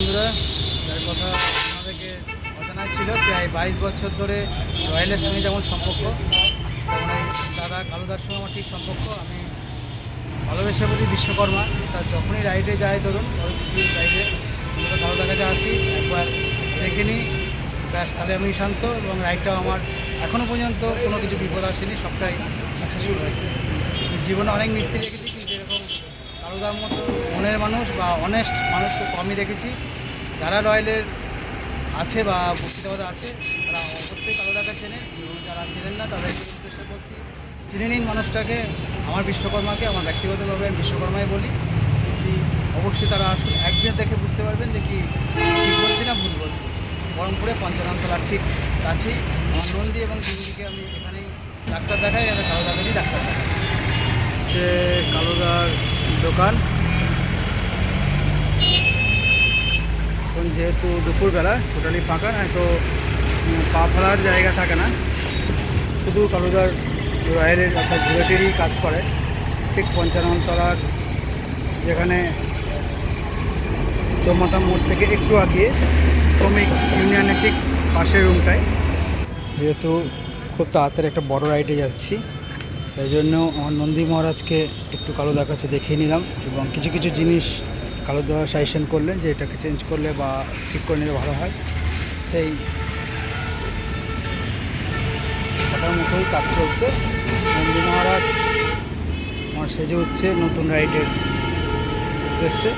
বন্ধুরা, যার কথা আমাদেরকে অজানাই ছিল, প্রায় বাইশ বছর ধরে রয়্যালের সঙ্গে যেমন সম্পর্ক তেমন দাদা কালুদার সঙ্গে আমার ঠিক সম্পর্ক। আমি ভালোবেসে বলি বিশ্বকর্মা তার যখনই রাইডে যায় ধরুন ওই কিছু রাইডে কালুদার কাছে আসি, একবার দেখে নিই, ব্যাস, তাহলে আমি শান্ত এবং রাইডটাও আমার। এখনও পর্যন্ত কোনো কিছু বিপদ আসেনি, সবটাই সাকসেসফুল হয়েছে। জীবনে অনেক মিস্ত্রি দেখেছি, কিন্তু এরকম কালুদার মতো মনের মানুষ বা অনেস্ট মানুষ খুব কমই দেখেছি। যারা রয়্যালের আছে বা মুর্শিদাবাদে আছে, তারা অবশ্যই কালোদাকে চেনে। এবং যারা চেনেন না তাদেরকে উদ্দেশ্য করছি। চিনে নিন মানুষটাকে, আমার বিশ্বকর্মাকে, আমার ব্যক্তিগতভাবে আমি বিশ্বকর্মাই বলি। যদি অবশ্যই তারা আসুন একদিন দেখে বুঝতে পারবেন যে কি ঠিক বলছি না ভুল বলছি। বহরমপুরে পঞ্চাননতলার ঠিক কাছেই আমার নন্দী এবং দিদিকে আমি এখানেই ডাক্তার দেখাই, আর কালোদাকেরই ডাক্তার দেখাই। হচ্ছে কালোদার দোকান। এখন যেহেতু দুপুরবেলা টোটালি ফাঁকা না তো পা ফেলার জায়গা থাকে না। শুধু কালুদার রয়্যালের অর্থাৎ বুলেটেরই কাজ করে। ঠিক পঞ্চানন তলার যেখানে চৌমাথা মোড় থেকে একটু আগিয়ে শ্রমিক ইউনিয়নের ঠিক পাশের রুমটায় যেহেতু খুব তাড়াতাড়ি একটা বড় রাইডে যাচ্ছি, তাই জন্য আমার নন্দী মহারাজকে একটু কালুদার কাছে দেখিয়ে নিলাম এবং কিছু কিছু জিনিস কালুদা সাজেশন করলেন যে এটাকে চেঞ্জ করলে বা ঠিক করে নিলে ভালো হয়। সেই কথার মতোই কাজ চলছে। নন্দী মহারাজ, আমার সেজে হচ্ছে নতুন রাইডের উদ্দেশ্যে।